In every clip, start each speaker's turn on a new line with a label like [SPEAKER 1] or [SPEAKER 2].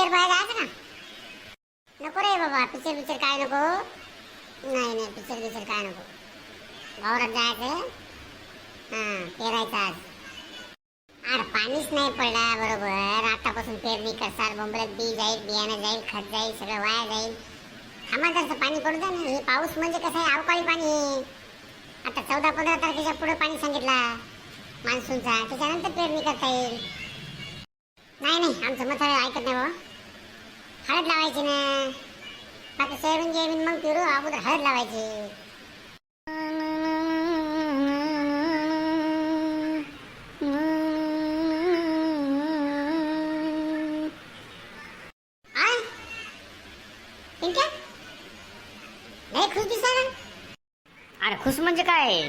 [SPEAKER 1] Picture पाहायला जायचं ना नको रे बाबा पिक्चर पिक्चर काय नको? नाही नाही पिक्चर पिक्चर काय नको? भावरात जायचं हां पेरायचं आज. अरे पाणीच नाही पडला बरोबर. आतापासून पेरणी करसाल बोंबलत बी जाईल बियाणं जाईल खत जाईल सगळं वाया जाईल. थांबा जसं पाणी पडू द्या ना. हे पाऊस म्हणजे कसं आहे? अवकाळी पाणी. आहे. आता चौदा पंधरा तारखेच्या पुढे पाणी सांगितला मान्सूनचा. त्याच्यानंतर पेरणी करता येईल. नाही नाही आमचं मथळ ऐकत नाही बाबा. हळद लावायची ना. बाकी सोयाबीन जेबीन मग पेरू अगोदर हळद लावायची. खुश दिसायला.
[SPEAKER 2] अरे खुश म्हणजे काय?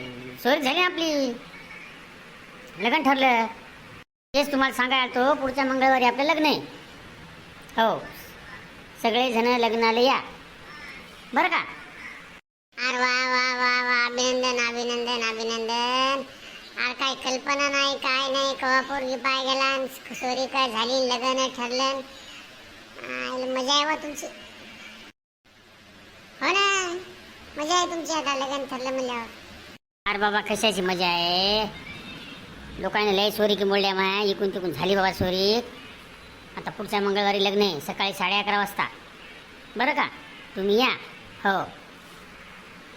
[SPEAKER 2] सोयरी झाली आपली. लग्न ठरलं. तेच तुम्हाला सांगायला तो पुढच्या मंगळवारी आपलं लग्न आहे. हो. सगळे जण लग्नाला या. बरं का?
[SPEAKER 1] अरे वा वा वा वा. अभिनंदन अभिनंदन अभिनंदन. अरे काय कल्पना नाही काय नाही. कवा पोरगी पाय गेला सोरी काय झाली लग्न ठरलं. मजा आहे वा तुमची. हो ना? मजा आहे तुमची आता लग्न ठरलं म्हणल्यावर.
[SPEAKER 2] अरे बाबा कशाची मजा आहे? लोकांनी लय सोरी की मोडल्या माय. इकून तिकून झाली बाबा सोरी. आता पुढच्या मंगळवारी लग्न आहे सकाळी साडे अकरा वाजता. बरं का? तुम्ही या. हो.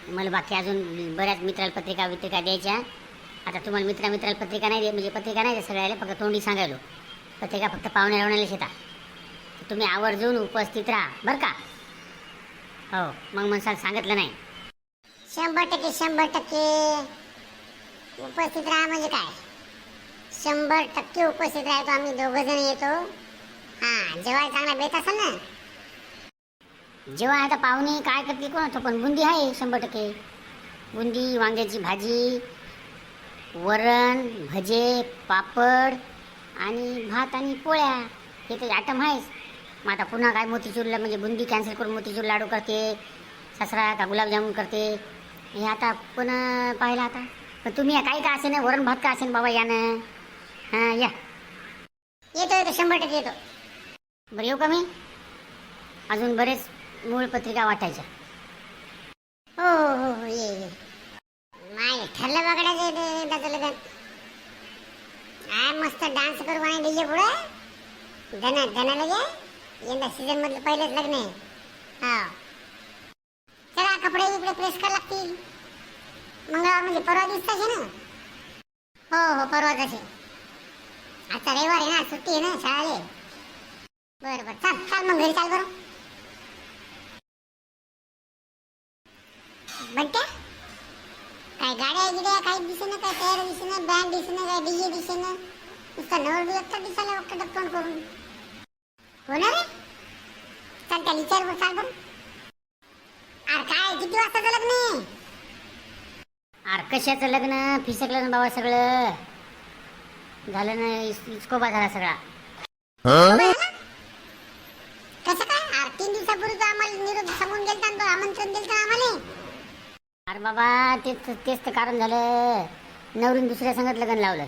[SPEAKER 2] मला बाकी अजून बऱ्याच मित्राला पत्रिका वित्रिका द्यायच्या. आता तुम्हाला मित्रा मित्राला पत्रिका नाही दे म्हणजे पत्रिका नाही द्या सगळ्याला फक्त तोंडी सांगायलो. पत्रिका फक्त पाहुणे रावण्याला शेता. तुम्ही आवर्जून उपस्थित राहा. बरं का? हो. मग म्हणसाल सांगितलं नाही.
[SPEAKER 1] शंभर टक्के शंभर टक्के. उपस्थित राहा म्हणजे काय? शंभर टक्के उपस्थित राहतो आम्ही दोघं जण येतो. हा जेव्हा चांगला बेत असेल ना.
[SPEAKER 2] जेव्हा आता पाहुणे काय करते कोण? पण बुंदी आहे शंभर टक्के. बुंदी वांग्याची भाजी वरण भजे पापड आणि भात आणि पोळ्या. हे तर आयटम आहेच. मग आता पुन्हा काय मोतीचूरला म्हणजे बुंदी कॅन्सल करून मोतीचूर लाडू करते सासरा का गुलाबजामुन करते. हे आता पुन्हा पाहिलं आता. पण तुम्ही या काही का असे ना वरण भात का असेल बाबा यानं? हां या.
[SPEAKER 1] येतो येतो शंभर टक्के येतो.
[SPEAKER 2] बरं येऊ हो का मी? अजून बरेच मूळ पत्रिका वाटायच्या.
[SPEAKER 1] हो हो हो हो ये ये. माय ठरलं बघायचं एकदाचं लग्न काय मस्त डान्स करू आणि डीजे पुढे. धना धना लगे यंदा सीझन मधलं पहिलंच लग्न आहे. हा. चला कपडे इकडे प्रेस करा लागतील. मंगळवार म्हणजे परवा दिवसाचे ना? हो हो परवा तसे आता रविवार आहे ना सुट्टी आहे ना शाळेला. बरं बरं. चाल चाल मग घरी चाल बरं. बंट्या काय गाड्या गिड्या? काही दिसेना काय तयार दिसेना बँड दिसेना काय डीजे दिसेना. नुसतं नवर बी एकटा दिसायला एकटा फोन करून. होणार रे चल त्या विचार बरं चाल बरं. अरे काय किती वाजताचं लग्न आहे?
[SPEAKER 2] अरे कशाचं लग्न? फिसकलं ना बाबा सगळं. झालं ना इस- इस्कोबा झाला सगळा.
[SPEAKER 1] अरे तीन दिवसापूर्वी तो आम्हाला निरोप सांगून गेलता आणि तो आमंत्रण दिलं आम्हाला.
[SPEAKER 2] अरे बाबा तेच तेच तर कारण झालं. नवरीन दुसऱ्या संगत लग्न लावलं?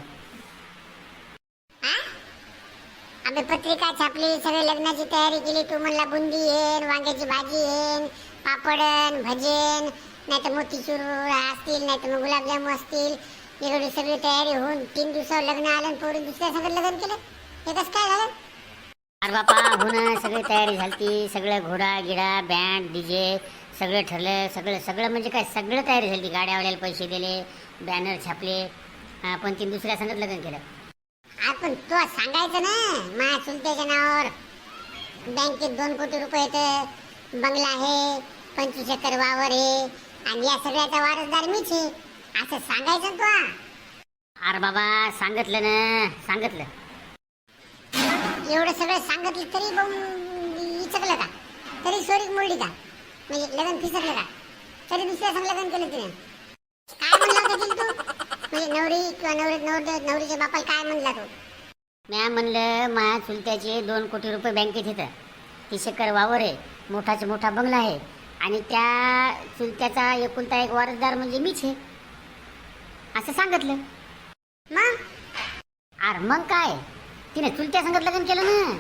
[SPEAKER 1] आम्ही पत्रिका छापली सगळे लग्नाची तयारी केली. तू म्हणला बुंदी येन वांग्याची भाजी येन पापडन भजन नाही तर मोतीचूर असतील नाही तर मग गुलाबजाम असतील. एवढी सगळी तयारी होऊन तीन दिवसावर लग्न आलं आणि पोरी दुसऱ्या सगळं लग्न केलं. हे कसं काय झालं?
[SPEAKER 2] अरे बापा हो ना सगळी तयारी झाली सगळं घोडा गिडा बँड डीजे सगळं ठरलं. सगळं सगळं म्हणजे काय? सगळं तयारी झाली गाड्यावाल्याला पैसे दिले बॅनर छापले. पण तीन दुसऱ्या संगत लग्न केलं.
[SPEAKER 1] आपण तो सांगायचं ना माझ्या चुलत्याच्या नावावर. बँकेत दोन कोटी रुपये येतं. बंगला आहे पंचवीस एकर वावर आहे. आणि या सगळ्याचा वारसदार मीच आहे. असं सांगायचं तू.
[SPEAKER 2] अरे बाबा सांगितलं ना सांगितलं.
[SPEAKER 1] एवढं सगळं सांगितलं तरी विचकलं का? तरी सोरीक मोडली का? म्हणजे लग्न फिसकलं का? तरी दुसऱ्या संग लग्न केलं तिने. काय म्हणला होता तिला तू? म्हणजे नवरी किंवा नवरी नवर नवरीच्या बापाला काय म्हणला तू?
[SPEAKER 2] म्या म्हणलं माझ्या चुलत्याचे दोन कोटी रुपये बँकेत येतं तीस एकर वावर आहे मोठाचा मोठा बंगला आहे. आणि त्या चुलत्याचा एकुलता एक वारसदार म्हणजे मीच आहे. असं सांगितलं.
[SPEAKER 1] मग?
[SPEAKER 2] अरे मग काय? तिने चुलत्या संगत लग्न केलं ना?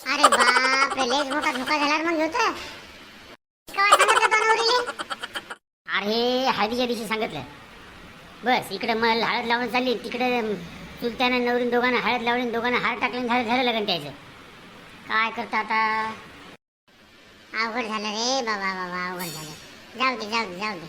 [SPEAKER 1] अरे बाप रे लेज मोठा धोका झाला रे मग घेऊ
[SPEAKER 2] अरे हळदीच्या दिवशी सांगितलं. बस इकडे मग हळद लावून चालली तिकडे चुलत्यानं नवरीन दोघांना हळद लावली दोघांना हार टाकले झालं झालं लग्न त्याचं काय करता आता?
[SPEAKER 1] अवघड झालं रे बाबा बाबा अवघड झालं. जाऊ दे जाऊ दे जाऊ दे.